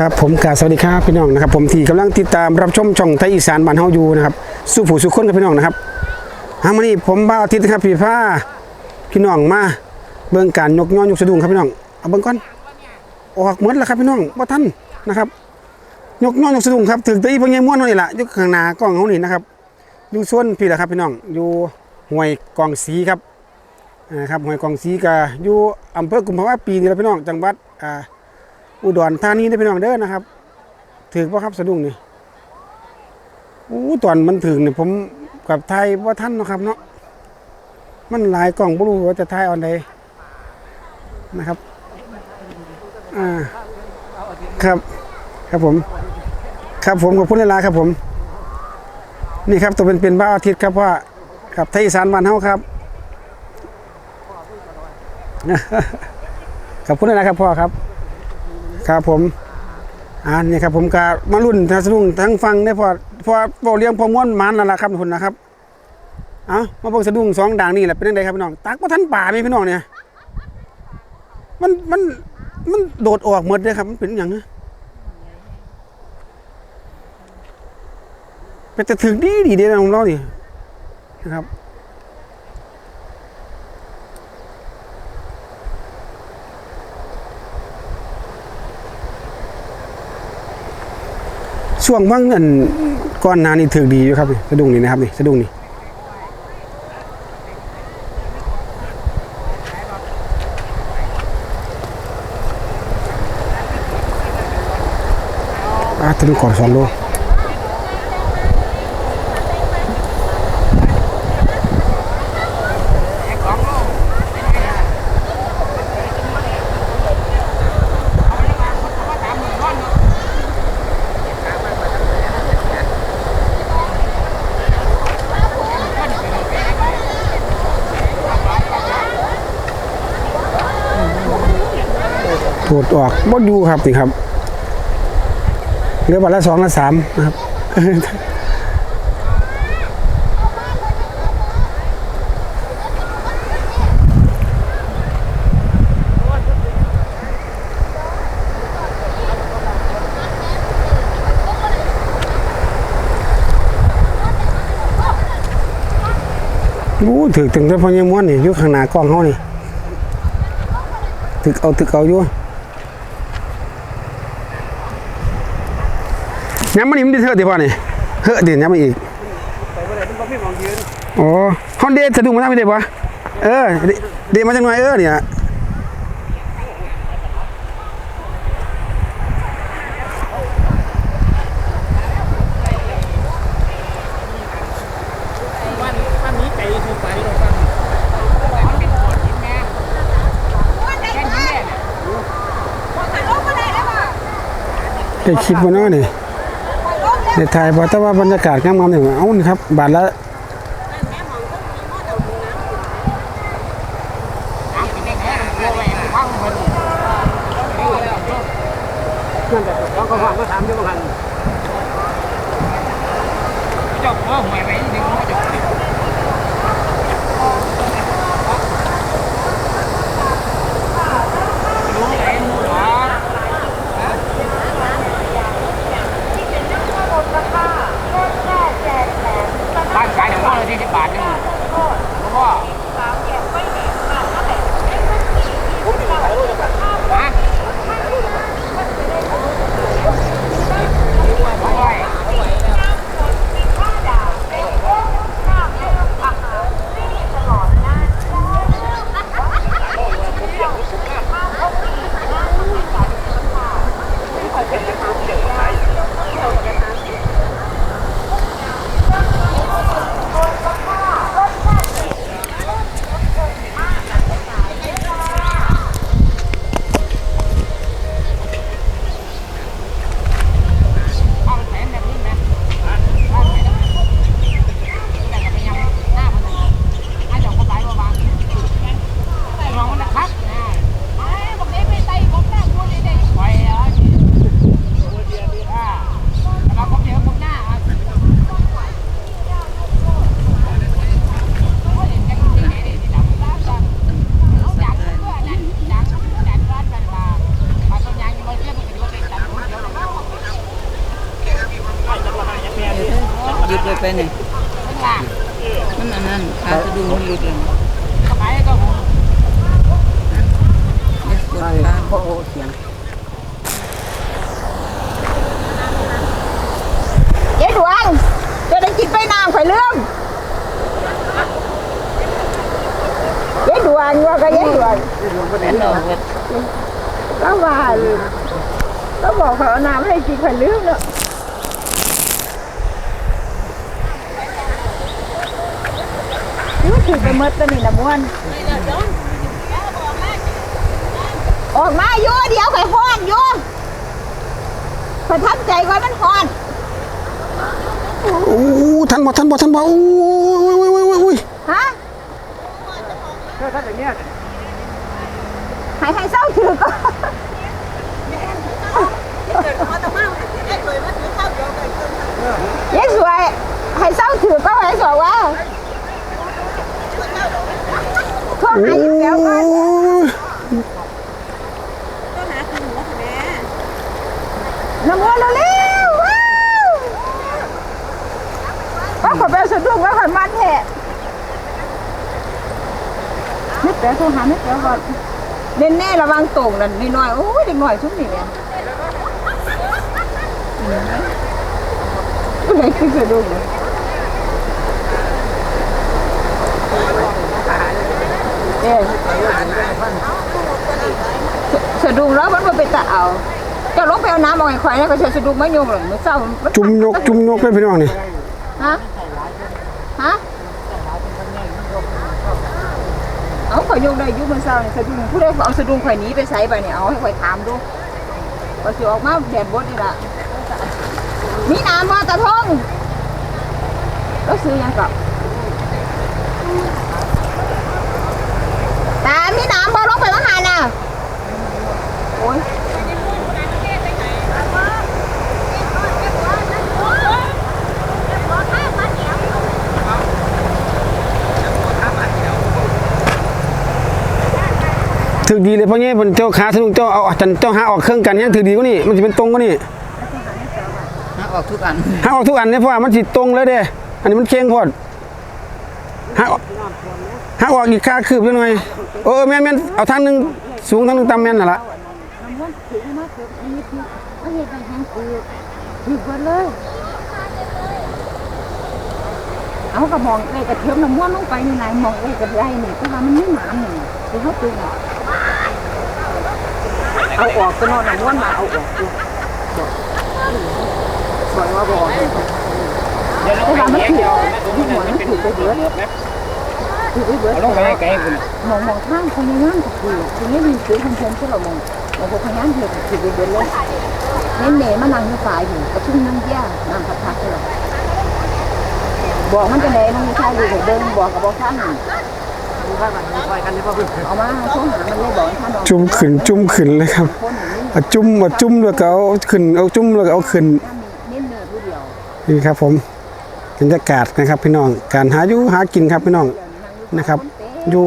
ครับผมกาสวัสดีครับพี่น้องนะครับ ผมที่กำลังติดตามรับชมช่องไทยอีสานบ้านเฮาอยู่นะครับสู้ผู้สู้คนกับพี่น้องนะครับฮามานี่ผมบ้าอาทิตย์นะครับพี่ผ้าพี่น้องมาเบิ่งการยกย้อนยกสะดุ้งครับพี่น้องเอาเบิ่งก่อนออกหมดแล้วครับพี่น้องบ่าทันนะครับ ยกย้อนยกสะดุ้งครับถึงตีพวกใหญ่ม่วนนี่แหละยู่ข้างหน้ากล้องเฮานี่นะครับอยู่ส่วนพี่ละครับพี่น้องอยู่ห้วยกองสีครับนะครับห้วยกองสีก็อยู่อำเภอกุมภาวะปีนี่แหละพี่น้องจังหวัดอ่า อุดรธานีได้พี่น้องเด้อนะครับถือป่ะครับสะดุ้งนี่อู้ตอนมันถึงเนี่ยผมกับไทยว่าท่านนะครับเนาะมันหลายกล่องบ่รู้ว่าจะไทยออนใดนะครับอ่าครับ ครับผม ครับผมขอบคุณหลายครับผม นี่ครับตัวเป็นเป็นบ้าอาทิตย์ครับว่าครับไทยสานบ้านเฮาครับขอบคุณหลายครับพ่อครับ ครับผมอ่านี่ครับผมกามารุ่นทางสะดุ้งทั้งฟังได้พอพอพอเลี้ยงพอม้วนมันนั่นแหละครับคุณนะครับเอ้ามาเบิ่งสะดุ้งสองด่างนี่แหละเป็นยังไงครับพี่น้องตักว่าท่านป่ามีพี่น้องเนี่ยมันมันมันโดดออกหมดเลยครับมันเป็นอย่างนี้เป็นแต่ถึงดีดีเดียวของเรานี่นะครับ ช่วงว่างเงินก้อนนานี่ถือดีอยู่ครับนี่สะดุ้งนี่นะครับนี่สะดุ้งนี่อะถึงก่อนสองโล ตรวจออกบ่อยู่ครับนี่ครับเหลือวันละสองละสามนะครับรู้ถึกถึงแต่พอยังม้วนนี่อยู่ข้างหน้ากล้องเขานี่ถึกเอาถึกเอาอยู่ ย้ำมันนี่มันด้เถอะดิพ่อนี่เฮ้อเดี๋ยวย้ำมาอีกโอ้ฮอนเดสะดุ้งมาได้ไม่ได้ปะเออเดเดมาจังหน่อยเออเนี่ยได้คลิปวันนั้นนี่ เดี๋ยวถ่ายพอแต่ว่าบรรยากาศงามๆเนี่ยเอานี่ครับ บาทละจบเออหวยไว้ดึงจบรู้ไหนรู้หรอบ้านขายเดี๋ยวพ่อเลยที่สิบบาทนึงพ่อฮะพ่อ หยุดเลยไปไหนข้างล่างมันอันนั้นขาสะดุ้งมันหลุดเลยเข้าไปก็ผมเดี๋ยวกดขาโอ้โหเสียงเจ๊ดวงจะได้กินไปนางข่อยเรื่องเจ๊ดวงว่าก็เจ๊ดวงอันดอกเว็ดก็ว่าเลยก็บอกเขาเอาน้ำให้กินข่อยเรื่องเนาะ รู้สึกไปหมดตัวนี้นะม้วนออกมาโย่เดี๋ยวข่อยฮ้อนโย่ข่อยทำใจก่อนมันฮ้อนโอ้ทันบ่ทันบ่ทันบ่โอ้ยโอ้ยโอ้ยโอ้ยโอ้ยฮะถ้าอย่างเงี้ยห้ให้เศร้าถือก็เยสวยให้เศร้าถือก็ให้สวยว่า โทษโอ้ให้ยิ้มแล้วก็ยน้ำมันเร็วๆว้าวว่าขอไปสะดุ้งว่าขอนมันแทะไม่แปลโทรหาไม่แปลก่อนเน่นแน่ระวังตรงนั่นนิดหน่อยโอ้ยเด็กหน่อยชุดนี้เนี่ยไม่ได้สะดุ้งเลย เอ๊ะสะดุ้งแล้วมันมาเป็นตะเอาเจะลงไปเอาน้ำเอาไอ้ควายแล้วก็ใช้สะดุ้งไม่โยงหรอกมันเศร้ามันจุ่มนกจุ่มนกเลยพี่น้องนี่ฮะฮะเอาข่อยโยงได้อยุ่มันเศร้านี่สะดุ้งผู้ใดเอาสะดุ้งข่อยหนีไปใส่ไปเนี่ยเอาให้ข่อยถามดูข่อยสิออกมาแดดบดนี่ล่ะมีน้ำบ่ตะทงแล้วซื้อยังกับ ตามีน้ำบ่ลงไปว่าหาน่ะโอ้ยถึกดีเลยเพราะงี้เพิ่นเจ้าขาสนุกเจ้าเอาจันเจ้าหาออกเครื่องกันยังถึกดีกว่านี่มันสิเป็นตรงกว่านี่หาออกทุกอันหาออกทุกอันเนี่ยเพราะว่ามันสิตรงเลยเด้อันนี้มันเคียงโพด หาออกหาออกอีกค่าคืบจังหน่อยเออแม่นแม่นเอาทางหนึงสูงทางหนึงต่ำแม่นน่ะล่ะน้ำมันถึงมาเกือบนิดนึงเอาเห็ดไปแห้งอืดถึงหมดเลย เอากระมองไอ้กระเทียมน้ำมันลงไปนี่นายมองไอ้กระไรนี่เพราะว่ามันไม่หนามนี่ที่เขาตึงอะเอาออกก็นอนน้ำมันมาเอาออกดูบอกว่าบอก เต่ว่ามันถือที่หัวมันถือไปเยอะเลยถือไปเยอะแต่ว่าหมองมองข้างคนในงานก็ถือคนนี้มีถือคนชมใช่เรอมองมองพวกคนงานถือถือไปเยอะเลยเน้นเน่มานั่งที่สายอยู่กระชุ่มนั่งแย่นั่งพักพักเลยบอกมันจะไน่มันไม่ใช่อยู่เดินบอกกับบอกข้างจุ่มขึ้นจุ่มขึ้นเลยครับจุ่มมาจุ่มแล้วก็เอาขึ้นเอาจุ่มแล้วก็เอาขึ้นนี่ครับผม บรรยากาศนะครับพี่น้องการหาอยู่หากินครับพี่น้องนะครับ อยู่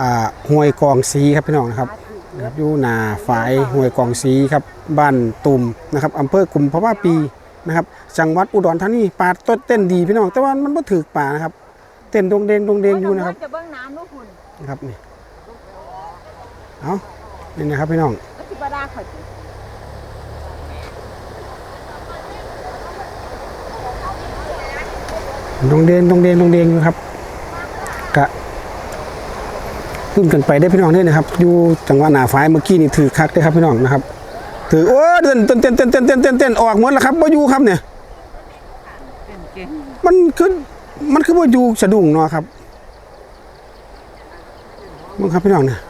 อ่าห้วยกองสีครับพี่น้องนะครับนะครับอยู่หนาฝายห้วยกองสีครับบ้านตุ่มนะครับอำเภอกุมภาวะปีนะครับจังหวัดอุดรธานีป่าต้นเต้นดีพี่น้องแต่ว่ามันบ่ถือป่านะครับ เต้นดงเดงดงเดงอยู่นะครับจะเบิ้งน้ำลูกคุณนะครับนี่เอานี่นะครับพี่น้อง ตรงเดนตรงเดนตรงเดนอยู่ครับกะขึ้นกันไปได้พี่น้องด้วยนะครับ อยู่จังหวะหนาฝ้ายเมื่อกี้นี่ถือคักได้ครับพี่น้องนะครับ ถือโอ้เดินเต้นเต้นเต้นเต้นเต้นเต้นเต้นออกหมดแล้วครับว่อยู่ครับเนี่ยมันขึ้นมันคือบ่อยู่สะดุ้งเนาะครับมึงครับพี่น้องเนี่ย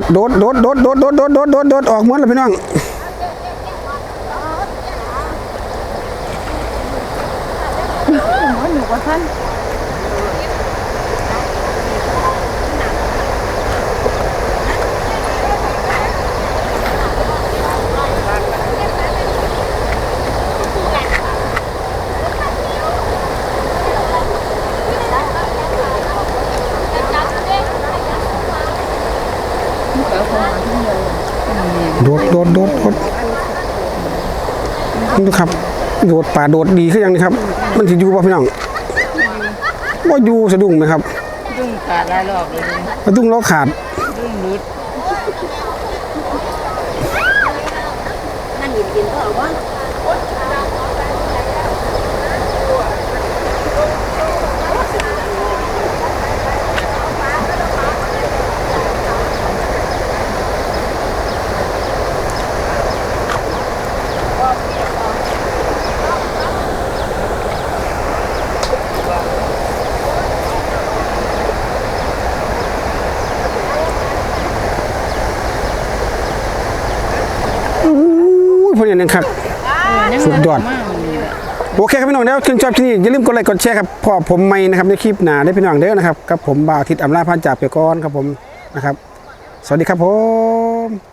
ดโดดโดดโดดโดดโดดโดดโดดโดดโดดออกหมดแล้วพี่น้องหนูว่ท่าน ดโดดนี่ดูครับ โดดป่าโดดดีขึ้นยังนี่ครับ มันสิอยู่ป่ะพี่น้องว่าอยู่สะดุ้งไหมครับดุ้งขาดหลายรอบเลยดุ้งสะดุ้งล้อขาดดุ้งรุด นั่นเย็นๆก็เอาว่า อู้ยพวก นี้นึงครับสุดยอดมากมันนี่แหละโอเคครับพี่น้องแล้วชื่นชอบที่นี่อย่าลืมกดไลค์กดแชร์ครับพอผมไม่นะครับในคลิปหน้าได้พี่น้องเด้อนะครับกับผมบ่าวอาทิตย์อำลาพันจากเปียกรครับผมนะครับ สวัสดีครับผม